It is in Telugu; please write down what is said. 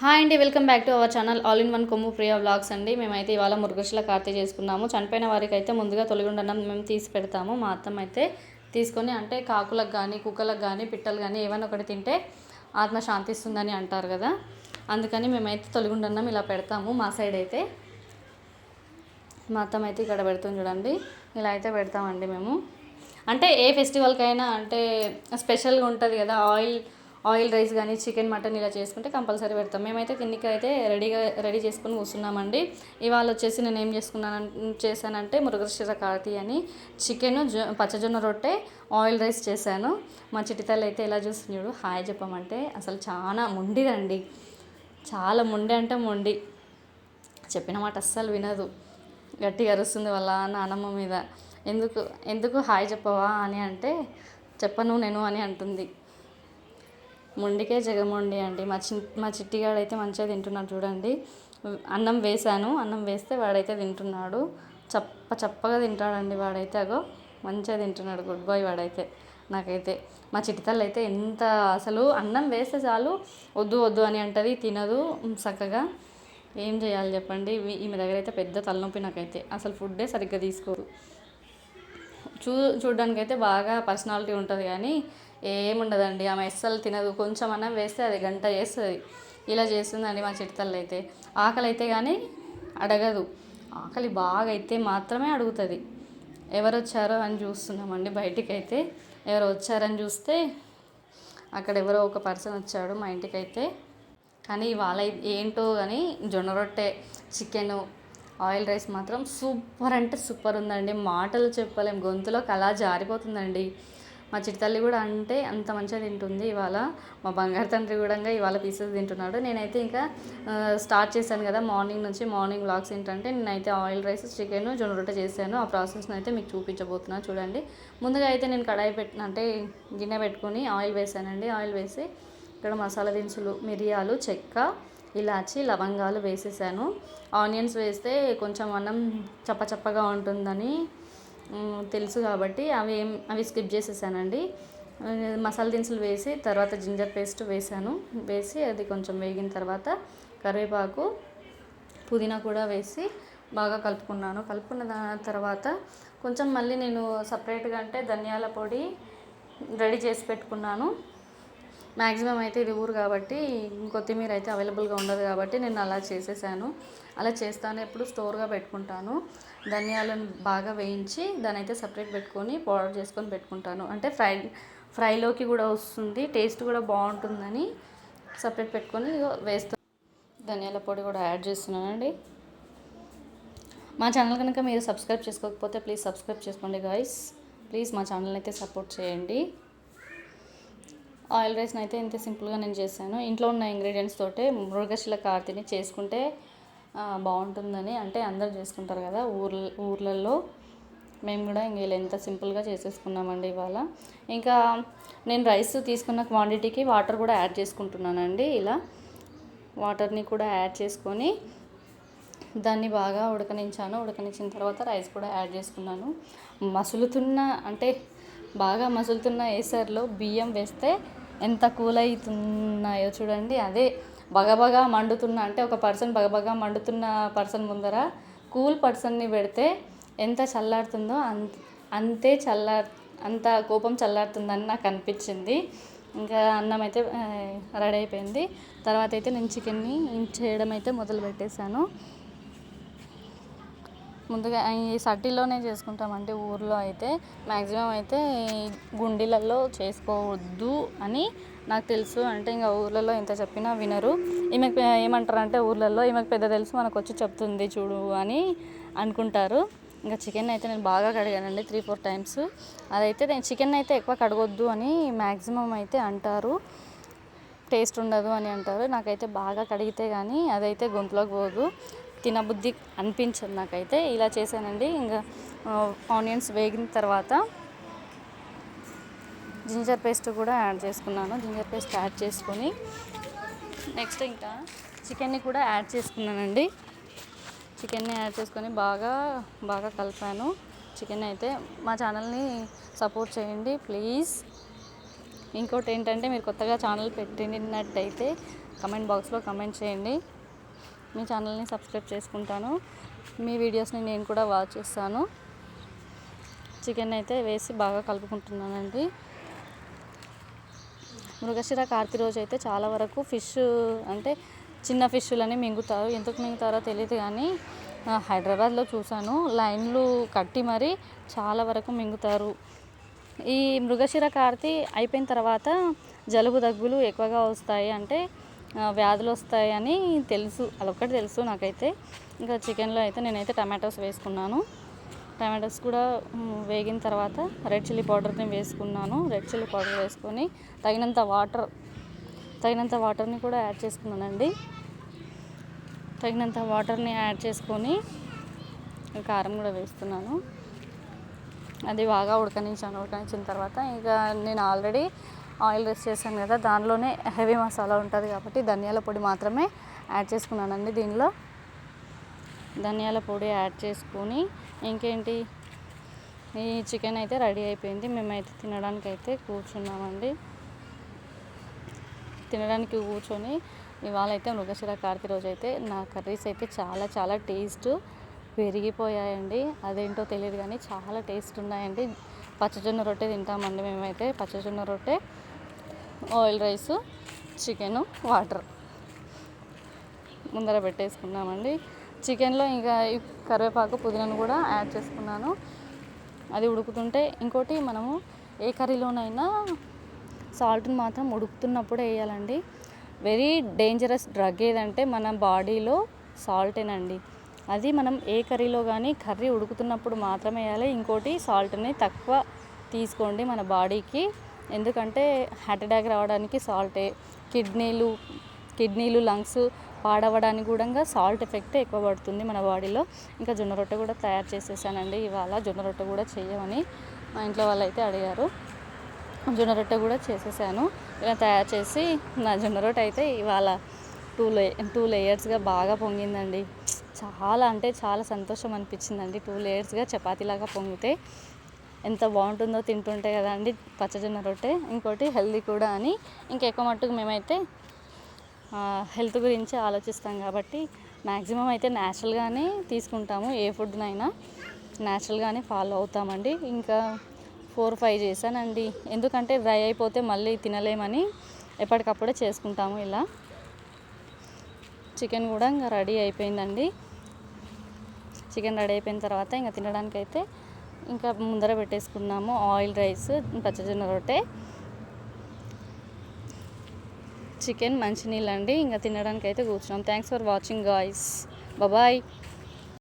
హాయ్ అండి welcome back to our channel all in one Kommu Priya vlogs అండి. మేమైతే ఇవాళ మురుగశిల కార్తీ చేసుకున్నాము. చనిపోయిన వారికి అయితే ముందుగా తొలగుండనం మేము తీసి పెడతాము. మా అత్తమ్మ అయితే తీసుకొని అంటే కాకులకు కానీ కుక్కలకు కానీ పిట్టలు కానీ ఏమైనా ఒకటి తింటే ఆత్మ శాంతిస్తుందని అంటారు కదా. అందుకని మేమైతే తొలగుండన్నం ఇలా పెడతాము మా సైడ్ అయితే. మా అత్తమ్మ అయితే ఇక్కడ పెడుతుంది చూడండి. ఇలా అయితే పెడతామండి మేము. అంటే ఏ ఫెస్టివల్కైనా అంటే స్పెషల్గా ఉంటుంది కదా ఆయిల్ ఆయిల్ రైస్ కానీ చికెన్ మటన్ ఇలా చేసుకుంటే కంపల్సరీ పెడతాం. మేమైతే తిన్నికి అయితే రెడీగా రెడీ చేసుకుని కూర్చున్నామండి. ఇవాళ వచ్చేసి నేను ఏం చేసుకున్నాను చేశానంటే మురుగశిర కాతి అని చికెన్ జొ పచ్చజొన్న రొట్టె ఆయిల్ రైస్ చేశాను. మా చిటితల్లి అయితే ఎలా చూస్తున్నాడు హాయ్ చెప్పమంటే అసలు చాలా మొండిదండి. చాలా మొండి అంటే మొండి. చెప్పిన మాట అస్సలు వినదు. గట్టిగా అరుస్తుంది వాళ్ళ నానమ్మ మీద. ఎందుకు ఎందుకు హాయ్ చెప్పవా అని అంటే చెప్పను నేను అని అంటుంది. మొండికే జగమొండి అండి. మా చి మా చిట్టిగాడు అయితే మంచిగా తింటున్నాడు చూడండి. అన్నం వేశాను. అన్నం వేస్తే వాడైతే తింటున్నాడు. చప్ప చప్పగా తింటాడండి వాడైతే అగో. మంచిగా తింటున్నాడు. గుడ్ బాయ్ వాడైతే నాకైతే. మా చిట్టితల్లు అయితే ఎంత అసలు అన్నం వేస్తే చాలు వద్దు వద్దు అని అంటది తినదు చక్కగా. ఏం చేయాలి చెప్పండి? ఈ- ఈమె దగ్గర అయితే పెద్ద తలనొప్పి నాకైతే. అసలు ఫుడ్డే సరిగ్గా తీసుకోరు చూ చూడడానికైతే బాగా పర్సనాలిటీ ఉంటుంది కానీ ఏముండదండి. ఆమె అస్సలు తినదు. కొంచెం అన్నం వేస్తే అది గంట చేస్తుంది. ఇలా చేస్తుందండి మా చిట్టతల్లు అయితే ఆకలి అయితే కానీ అడగదు. ఆకలి బాగా అయితే మాత్రమే అడుగుతుంది. ఎవరు వచ్చారో అని చూస్తున్నామండి బయటికి అయితే ఎవరు వచ్చారని చూస్తే అక్కడ ఎవరో ఒక పర్సన్ వచ్చాడు మా ఇంటికైతే. కానీ ఇవాళ ఏంటో కానీ జొన్న రొట్టె చికెను ఆయిల్ రైస్ మాత్రం సూపర్ అంటే సూపర్ ఉందండి. మాటలు చెప్పలేం. గొంతులోకి అలా జారిపోతుందండి. మా చిటితల్లి కూడా అంటే అంత మంచిగా తింటుంది ఇవాళ. మా బంగారు తండ్రి కూడా ఇవాళ పీసెస్ తింటున్నాడు. నేనైతే ఇంకా స్టార్ట్ చేశాను కదా మార్నింగ్ నుంచి మార్నింగ్ వ్లాగ్స్ ఏంటంటే నేనైతే ఆయిల్ రైస్ చికెన్ జొన్న రొట్టె చేశాను. ఆ ప్రాసెస్ని అయితే మీకు చూపించబోతున్నాను చూడండి. ముందుగా అయితే నేను కడాయి పెట్టిన అంటే గిన్నె పెట్టుకొని ఆయిల్ వేసానండి. ఆయిల్ వేసి ఇక్కడ మసాలా దినుసులు మిరియాలు చెక్క ఇలాచి లవంగాలు వేసేసాను. ఆనియన్స్ వేస్తే కొంచెం అన్నం చప్పచప్పగా ఉంటుందని తెలుసు కాబట్టి అవి ఏం అవి స్కిప్ చేసేసానండి. మసాలా దినుసులు వేసి తర్వాత జింజర్ పేస్ట్ వేసాను. వేసి అది కొంచెం వేగిన తర్వాత కరివేపాకు పుదీనా కూడా వేసి బాగా కలుపుకున్నాను. కలుపుకున్న దాని తర్వాత కొంచెం మళ్ళీ నేను సపరేట్గా అంటే ధనియాల పొడి రెడీ చేసి పెట్టుకున్నాను. మ్యాక్సిమం అయితే ఇది ఊరు కాబట్టి కొత్తిమీర అయితే అవైలబుల్గా ఉండదు కాబట్టి నేను అలా చేసేసాను. అలా చేస్తాను ఎప్పుడు స్టోర్గా పెట్టుకుంటాను. ధనియాలను బాగా వేయించి దాని అయితే సపరేట్ పెట్టుకొని పౌడర్ చేసుకొని పెట్టుకుంటాను. అంటే ఫ్రై ఫ్రైలోకి కూడా వస్తుంది టేస్ట్ కూడా బాగుంటుందని సపరేట్ పెట్టుకొని వేస్తాను ధనియాల పొడి కూడా యాడ్ చేస్తున్నానండి. మా ఛానల్ కనుక మీరు సబ్స్క్రైబ్ చేసుకోకపోతే ప్లీజ్ సబ్స్క్రైబ్ చేసుకోండి గాయస్. ప్లీజ్ మా ఛానల్ అయితే సపోర్ట్ చేయండి. ఆయిల్ రైస్ని అయితే ఇంత సింపుల్గా నేను చేశాను. ఇంట్లో ఉన్న ఇంగ్రీడియంట్స్ తోటే మృగశిల కార్తీని చేసుకుంటే బాగుంటుందని అంటే అందరు చేసుకుంటారు కదా ఊర్ల ఊర్లలో. మేము కూడా ఇంక ఇలా ఎంత సింపుల్గా చేసేసుకున్నామండి ఇవాళ. ఇంకా నేను రైస్ తీసుకున్న క్వాంటిటీకి వాటర్ కూడా యాడ్ చేసుకుంటున్నానండి ఇలా. వాటర్ని కూడా యాడ్ చేసుకొని దాన్ని బాగా ఉడకనించాను. ఉడకనించిన తర్వాత రైస్ కూడా యాడ్ చేసుకున్నాను. మసులుతున్న అంటే బాగా మసులుతున్న ఏసర్లో బియ్యం వేస్తే ఎంత కూల్ అవుతున్నాయో చూడండి. అదే బగబగా మండుతున్న అంటే ఒక పర్సన్ బగబగా మండుతున్న పర్సన్ ముందర కూల్ పర్సన్ని పెడితే ఎంత చల్లారుతుందో అంత అంతే చల్లార్ అంత కోపం చల్లారుతుందని నాకు అనిపించింది. ఇంకా అన్నం అయితే రెడీ అయిపోయింది. తర్వాత అయితే నేను చికెన్ని చేయడం అయితే మొదలు పెట్టేశాను ముందుగా ఈ సట్టిలోనే చేసుకుంటామండి ఊర్లో అయితే మ్యాక్సిమం అయితే ఈ గుండీలలో చేసుకోవద్దు అని నాకు తెలుసు. అంటే ఇంకా ఊర్లలో ఎంత చెప్పినా వినరు. ఈమెకు ఏమంటారు అంటే ఊర్లలో ఈమెకు పెద్ద తెలుసు మనకు వచ్చి చెప్తుంది చూడు అని అనుకుంటారు. ఇంకా చికెన్ అయితే నేను బాగా కడిగానండి త్రీ ఫోర్ టైమ్స్ అదైతే నేను చికెన్ అయితే ఎక్కువ కడగొద్దు అని మ్యాక్సిమం అయితే అంటారు. టేస్ట్ ఉండదు అని అంటారు. నాకైతే బాగా కడిగితే కానీ అదైతే గొంతులోకి పోదు. తినబుద్ధి అనిపించదు నాకైతే. ఇలా చేశానండి. ఇంకా ఆనియన్స్ వేగిన తర్వాత జింజర్ పేస్ట్ కూడా యాడ్ చేసుకున్నాను. జింజర్ పేస్ట్ యాడ్ చేసుకొని నెక్స్ట్ ఇంకా చికెన్ని కూడా యాడ్ చేసుకున్నానండి. చికెన్ని యాడ్ చేసుకొని బాగా బాగా కలిపాను. చికెన్ అయితే మా ఛానల్ని సపోర్ట్ చేయండి ప్లీజ్. ఇంకోటి ఏంటంటే మీరు కొత్తగా ఛానల్ పెట్టినట్టయితే కమెంట్ బాక్స్లో కమెంట్ చేయండి. మీ ఛానల్ని సబ్స్క్రైబ్ చేసుకుంటాను. మీ వీడియోస్ని నేను కూడా వాచ్ చేస్తాను. చికెన్ అయితే వేసి బాగా కలుపుకుంటున్నానండి. మృగశిర కార్తీ రోజు అయితే చాలా వరకు ఫిష్ అంటే చిన్న ఫిష్లని మింగుతారు. ఎందుకు మింగుతారో తెలియదు కానీ హైదరాబాద్లో చూశాను. లైన్లు కట్టి మరి చాలా వరకు మింగుతారు. ఈ మృగశిర కార్తీ అయిపోయిన తర్వాత జలుబు దగ్గులు ఎక్కువగా వస్తాయి. అంటే వ్యాధులు వస్తాయని తెలుసు. అదొక్కటి తెలుసు నాకైతే. ఇంకా చికెన్లో అయితే నేనైతే టమాటోస్ వేసుకున్నాను. టమాటోస్ కూడా వేగిన తర్వాత రెడ్ చిల్లీ పౌడర్ని వేసుకున్నాను. రెడ్ చిల్లీ పౌడర్ వేసుకొని తగినంత వాటర్ తగినంత వాటర్ని కూడా యాడ్ చేసుకున్నానండి. తగినంత వాటర్ని యాడ్ చేసుకొని కారం కూడా వేస్తున్నాను. అది బాగా ఉడకనించాను ఉడకనించిన తర్వాత ఇంకా నేను ఆల్రెడీ ఆయిల్ రెస్ట్ చేశాను కదా దానిలోనే హెవీ మసాలా ఉంటుంది కాబట్టి ధనియాల పొడి మాత్రమే యాడ్ చేసుకున్నానండి దీనిలో. ధనియాల పొడి యాడ్ చేసుకొని ఇంకేంటి? ఈ చికెన్ అయితే రెడీ అయిపోయింది. మేమైతే తినడానికి అయితే కూర్చున్నామండి. తినడానికి కూర్చొని ఇవాళ అయితే మృగశిర కార్తీ రోజు అయితే నా కర్రీస్ అయితే చాలా చాలా టేస్ట్ పెరిగిపోయాయండి. అదేంటో తెలియదు కానీ చాలా టేస్ట్ ఉన్నాయండి. పచ్చజొన్న రొట్టె తింటామండి మేమైతే. పచ్చజొన్న రొట్టె ఆయిల్ రైస్ చికెను వాటర్. ముందర పెట్టేసుకున్నామండి. చికెన్లో ఇంకా ఈ కరివేపాకు పుదీనాను కూడా యాడ్ చేసుకున్నాను. అది ఉడుకుతుంటే ఇంకోటి మనము ఏ కర్రీలోనైనా సాల్ట్ని మాత్రం ఉడుకుతున్నప్పుడే వేయాలండి. వెరీ డేంజరస్ డ్రగ్ ఏదంటే మన బాడీలో సాల్టేనండి. అది మనం ఏ కర్రీలో కానీ కర్రీ ఉడుకుతున్నప్పుడు మాత్రమే వేయాలి. ఇంకోటి సాల్ట్ని తక్కువ తీసుకోండి మన బాడీకి. ఎందుకంటే హార్ట్ అటాక్ రావడానికి సాల్టే కిడ్నీలు కిడ్నీలు లంగ్స్ పాడవడానికి కూడా సాల్ట్ ఎఫెక్ట్ ఎక్కువ పడుతుంది మన బాడీలో ఇంకా జొన్న రొట్టె కూడా తయారు చేసేసానండి. ఇవాళ జొన్న రొట్టె కూడా చేయమని మా ఇంట్లో వాళ్ళు అయితే అడిగారు. జొన్న రొట్టె కూడా చేసేసాను. ఇలా తయారు చేసి నా జొన్న రొట్టె అయితే ఇవాళ టూ లే టూ లేయర్స్గా బాగా పొంగిందండి. చాలా అంటే చాలా సంతోషం అనిపించిందండి. టూ లేయర్స్గా చపాతీలాగా పొంగితే ఎంత బాగుంటుందో తింటుంటే కదా అండి పచ్చజొన్న రొట్టె. ఇంకోటి హెల్దీ కూడా అని. ఇంకెక్కువ మట్టుకు మేమైతే హెల్త్ గురించి ఆలోచిస్తాం కాబట్టి మ్యాక్సిమం అయితే న్యాచురల్గానే తీసుకుంటాము. ఏ ఫుడ్నైనా న్యాచురల్గానే ఫాలో అవుతామండి. ఇంకా ఫోర్ ఫైవ్ చేశానండి. ఎందుకంటే డ్రై అయిపోతే మళ్ళీ తినలేమని ఎప్పటికప్పుడే చేసుకుంటాము ఇలా. చికెన్ కూడా ఇంకా రెడీ అయిపోయిందండి. చికెన్ రెడీ అయిపోయిన తర్వాత ఇంకా తినడానికి అయితే ఇంకా ముందర పెట్టేసుకున్నాము ఆయిల్ రైస్ పచ్చజొన్న రొట్టె చికెన్ మంచినీళ్ళు అండి. ఇంకా తినడానికి అయితే కూర్చున్నాం. Thanks for watching guys bye